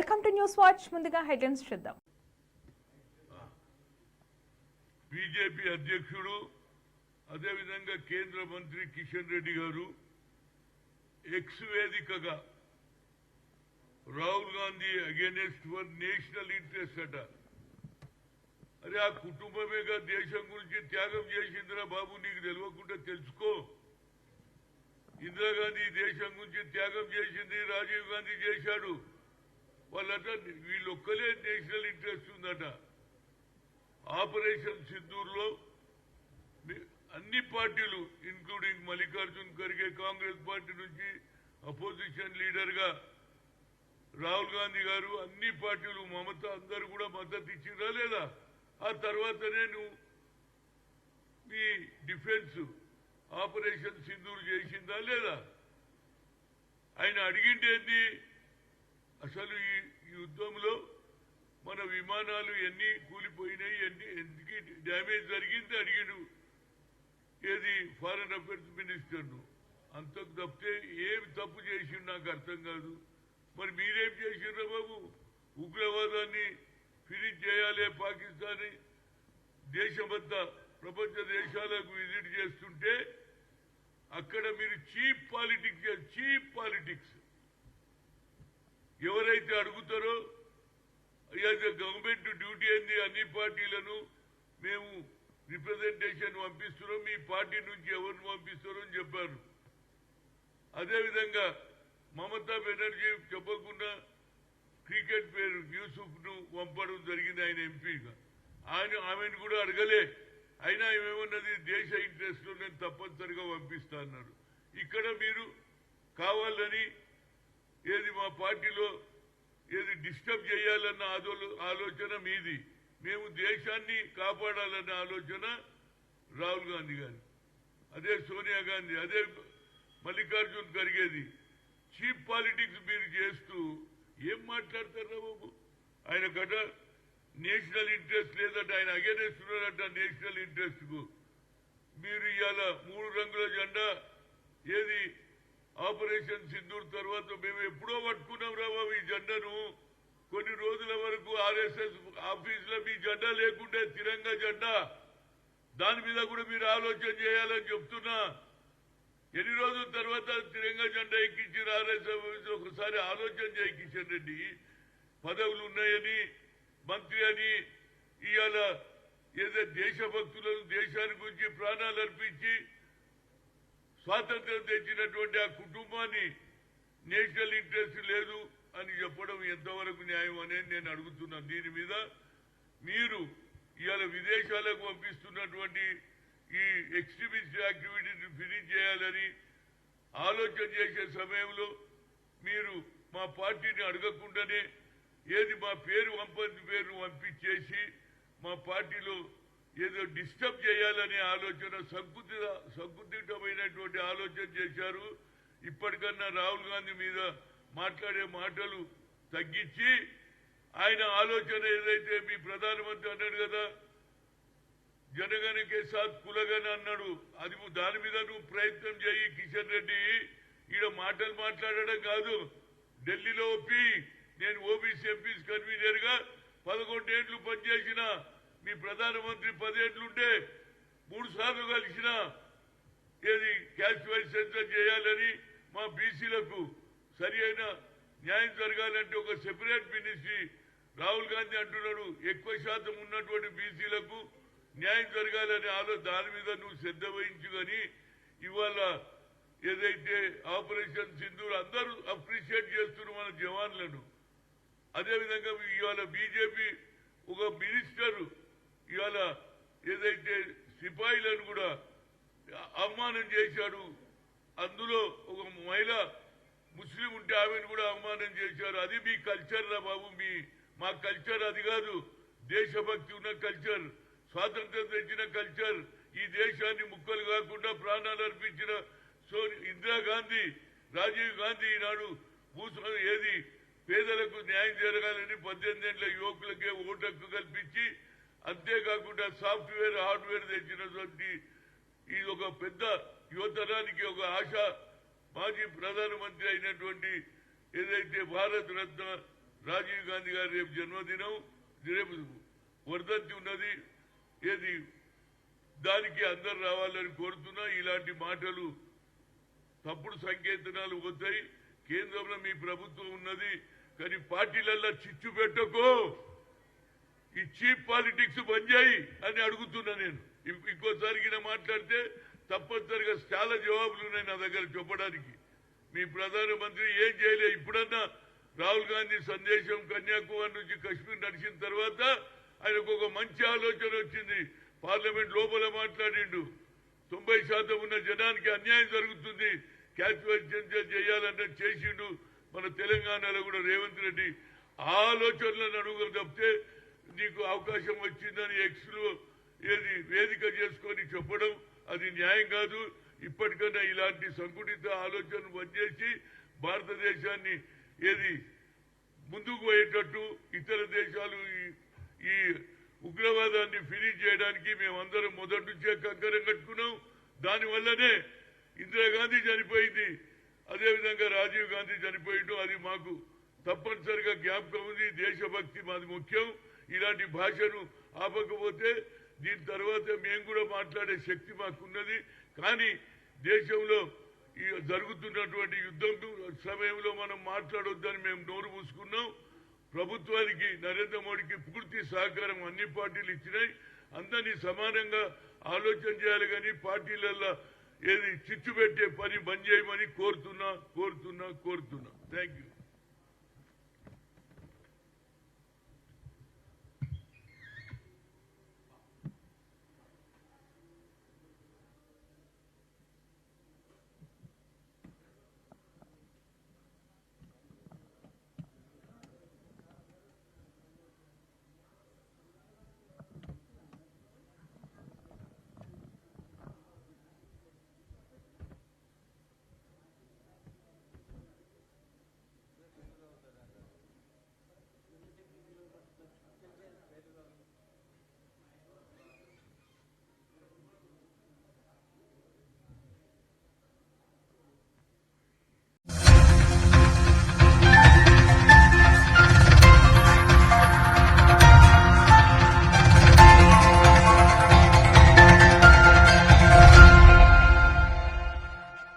Welcome to news watch. ముందుగా headlines చూద్దాం. BJP అధ్యక్షుడు అదేవిధంగా కేంద్ర మంత్రి కిషన్ రెడ్డి గారు ఎక్స్ వేదికగా Rahul Gandhi against for national interest అట. అరే ఆ కుటుంబమేగా దేశం గురించి త్యాగం చేసిందిరా బాబు నీకు తెలియకుండా తెలుసుకో. ఇందిరాగాంధీ దేశం గురించి త్యాగం చేసింది రాజీవ్ గాంధీ చేశాడు. వాళ్ళట వీళ్ళొక్కలే నేషనల్ ఇంట్రెస్ట్ ఉందట. ఆపరేషన్ సింధూర్లో అన్ని పార్టీలు ఇన్క్లూడింగ్ మల్లికార్జున్ ఖర్గే కాంగ్రెస్ పార్టీ నుంచి అపోజిషన్ లీడర్గా రాహుల్ గాంధీ గారు అన్ని పార్టీలు మమత అందరూ కూడా మద్దతు ఇచ్చిందా లేదా? ఆ తర్వాతనే నువ్వు మీ డిఫెన్స్ ఆపరేషన్ సింధూర్ చేసిందా లేదా? ఆయన అడిగిండేంది అసలు ఈ యుద్ధంలో మన విమానాలు ఎన్ని కూలిపోయినాయి ఎన్ని ఎందుకు డ్యామేజ్ జరిగింది అడిగాడు. ఏది ఫారెన్ అఫేర్స్ మినిస్టర్ను. అంతకు తప్పితే ఏమి తప్పు చేసిండు నాకు అర్థం కాదు. మరి మీరేం చేసిండ్రా బాబు? ఉగ్రవాదాన్ని ఫినిష్ చేయాలి పాకిస్తాన్ దేశమంతా ప్రపంచ దేశాలకు విజిట్ చేస్తుంటే అక్కడ మీరు చీప్ పాలిటిక్స్ చీప్ పాలిటిక్స్. ఎవరైతే అడుగుతారో అయితే గవర్నమెంట్ డ్యూటీ అయింది అన్ని పార్టీలను మేము రిప్రజెంటేషన్ పంపిస్తున్నాం మీ పార్టీ నుంచి ఎవరిని పంపిస్తారో అని చెప్పారు. అదేవిధంగా మమతా బెనర్జీ చెప్పకుండా క్రికెట్ పేరు యూసుఫ్ను పంపడం జరిగింది ఆయన ఎంపీగా. ఆయన ఆమెను కూడా అడగలే. అయినా ఏమేమన్నది దేశ ఇంట్రెస్ట్లో నేను తప్పనిసరిగా పంపిస్తా అన్నారు ఇక్కడ మీరు కావాలని ఏది మా పార్టీలో ఏది డిస్టర్బ్ చేయాలన్న ఆదో- ఆలోచన మీది. మేము దేశాన్ని కాపాడాలన్న ఆలోచన రాహుల్ గాంధీ గారి. అదే సోనియా గాంధీ అదే మల్లికార్జున్ ఖర్గేది. చీప్ పాలిటిక్స్ మీరు చేస్తూ ఏం మాట్లాడతారా బాబు? ఆయన గట నేషనల్ ఇంట్రెస్ట్ లేదంటే ఆయన అగేనెస్ట్ ఉన్నారట నేషనల్ ఇంట్రెస్ట్కు మీరు ఇవాళ మూడు రంగుల జెండా ఏది ఆపరేషన్ సింధూర్ తర్వాత మేము ఎప్పుడో పట్టుకున్నాం రా బాబు ఈ జెండను. కొన్ని రోజుల వరకు ఆర్ఎస్ఎస్ ఆఫీస్లో మీ జెండా లేకుంటే తిరంగా జెండా. దాని మీద కూడా మీరు ఆలోచన చేయాలని చెప్తున్నా. ఎన్ని రోజుల తర్వాత తిరంగా జెండా ఎక్కించిన ఆర్ఎస్ఎస్ ఒకసారి ఆలోచన చేయి కిషన్ రెడ్డి. పదవులు ఉన్నాయని మంత్రి అని ఇవాళ ఏదో దేశభక్తులను దేశాన్ని గురించి ప్రాణాలు అర్పించి స్వాతంత్రం తెచ్చినటువంటి ఆ కుటుంబాన్ని నేషనల్ ఇంట్రెస్ట్ లేదు అని చెప్పడం ఎంతవరకు న్యాయం అనేది నేను అడుగుతున్నాను. దీని మీద మీరు ఇవాళ విదేశాలకు పంపిస్తున్నటువంటి ఈ ఎక్స్ట్రీమిస్ట్ యాక్టివిటీని ఫినిష్ చేయాలని ఆలోచన చేసే సమయంలో మీరు మా పార్టీని అడగకుండానే ఏది మా పేరు పంపని పేరు పంపించేసి మా పార్టీలో ఏదో డిస్టర్బ్ చేయాలనే ఆలోచన సంకుతి సంకుతిటమైనటువంటి ఆలోచన చేశారు. ఇప్పటికన్నా రాహుల్ గాంధీ మీద మాట్లాడే మాటలు తగ్గించి ఆయన ఆలోచన ఏదైతే మీ ప్రధానమంత్రి అన్నాడు కదా జనగణకే సాత్ కులగన్ అన్నాడు అది దాని మీద నువ్వు ప్రయత్నం చేయి కిషన్ రెడ్డి. ఈడ మాటలు మాట్లాడడం కాదు. ఢిల్లీలో ఒప్పి నేను ఓబీసీ ఎంపీస్ కన్వీనర్గా పదకొండేళ్ళు పనిచేసిన మీ ప్రధానమంత్రి పదేళ్ళుంటే మూడు సార్లు కలిసిన ఏది క్యాష్ వైజ్ సెంటర్ చేయాలని మా బీసీలకు సరి అయిన న్యాయం జరగాలంటే ఒక సెపరేట్ మినిస్ట్రీ రాహుల్ గాంధీ అంటున్నాడు. ఎక్కువ శాతం ఉన్నటువంటి బీసీలకు న్యాయం జరగాలని ఆలో దాని మీద నువ్వు శ్రద్ధ వహించు కానీ ఇవాళ ఏదైతే ఆపరేషన్ సింధూర్ అందరూ అప్రిషియేట్ చేస్తున్నారు మన జవాన్లను. అదేవిధంగా ఇవాళ బీజేపీ ఒక మినిస్టర్ ఇవాళ ఏదైతే సిపాయిలను కూడా అవమానం చేశాడు అందులో ఒక మహిళ ముస్లిం ఉంటే ఆమెను కూడా అవమానం చేశారు. అది మీ కల్చర్ రా బాబు మీ మా కల్చర్ అది కాదు. దేశభక్తి ఉన్న కల్చర్ స్వాతంత్రం తెచ్చిన కల్చర్ ఈ దేశాన్ని ముక్కలు కాకుండా ప్రాణాలు అర్పించిన సో ఇందిరాగాంధీ రాజీవ్ గాంధీ ఈనాడు భూస్వామి ఏది పేదలకు న్యాయం జరగాలని పద్దెనిమిది ఏళ్ళ యువకులకే ఓటు హక్కు కల్పించి అంతేకాకుండా సాఫ్ట్వేర్ హార్డ్వేర్ తెచ్చినటువంటి ఇది ఒక పెద్ద యువతరానికి ఒక ఆశ మాజీ ప్రధానమంత్రి అయినటువంటి ఏదైతే భారత రత్న రాజీవ్ గాంధీ గారి రేపు జన్మదినం రేపు వర్ధంతి ఉన్నది. ఏది? దానికి అందరు రావాలని కోరుతున్నా. ఇలాంటి మాటలు తప్పుడు సంకేతనాలు వస్తాయి కేంద్రంలో మీ ప్రభుత్వం ఉన్నది కానీ పార్టీలల్లో చిచ్చు పెట్టకో. ఈ చీప్ పాలిటిక్స్ బంద్ చేయి అని అడుగుతున్నా నేను. ఇంకోసారి మాట్లాడితే తప్పనిసరిగా చాలా జవాబులు ఉన్నాయి నా దగ్గర చెప్పడానికి. మీ ప్రధానమంత్రి ఏం చేయలే? ఇప్పుడన్నా రాహుల్ గాంధీ సందేశం కన్యాకుమారి నుంచి కశ్మీర్ నడిచిన తర్వాత ఆయనకు ఒక మంచి ఆలోచన వచ్చింది. పార్లమెంట్ లోపల మాట్లాడిండు. తొంభై శాతం ఉన్న జనానికి అన్యాయం జరుగుతుంది. క్యాచువల్ చేయాలన్న చేసిండు మన తెలంగాణలో కూడా రేవంత్ రెడ్డి. ఆలోచనలను అడుగులు తప్పితే నీకు అవకాశం వచ్చిందని ఎక్స్లు ఏది వేదిక చేసుకొని చెప్పడం అది న్యాయం కాదు. ఇప్పటికన్నా ఇలాంటి సంకుటిత ఆలోచన పనిచేసి భారతదేశాన్ని ఏది ముందుకు పోయేటట్టు ఇతర దేశాలు ఈ- ఈ ఉగ్రవాదాన్ని ఫినిష్ చేయడానికి మేమందరం మొదటి నుంచే కంకరం కట్టుకున్నాం. దానివల్లనే ఇందిరాగాంధీ చనిపోయింది. అదేవిధంగా రాజీవ్ గాంధీ చనిపోయిండు. అది మాకు తప్పనిసరిగా జ్ఞాపకం ఉంది. దేశభక్తి మాది ముఖ్యం. ఇలాంటి భాషను ఆపకపోతే దీని తర్వాత మేము కూడా మాట్లాడే శక్తి మాకున్నది. కానీ దేశంలో ఈ జరుగుతున్నటువంటి యుద్ధం సమయంలో మనం మాట్లాడొద్దని మేము నోరు మూసుకున్నాం. ప్రభుత్వానికి నరేంద్ర మోడీకి పూర్తి సహకారం అన్ని పార్టీలు ఇచ్చినాయి. అందరినీ సమానంగా ఆలోచన చేయాలి కానీ పార్టీలలో ఏది చిచ్చు పెట్టే పని బంద్ చేయమని కోరుతున్నా కోరుతున్నా కోరుతున్నా. Thank you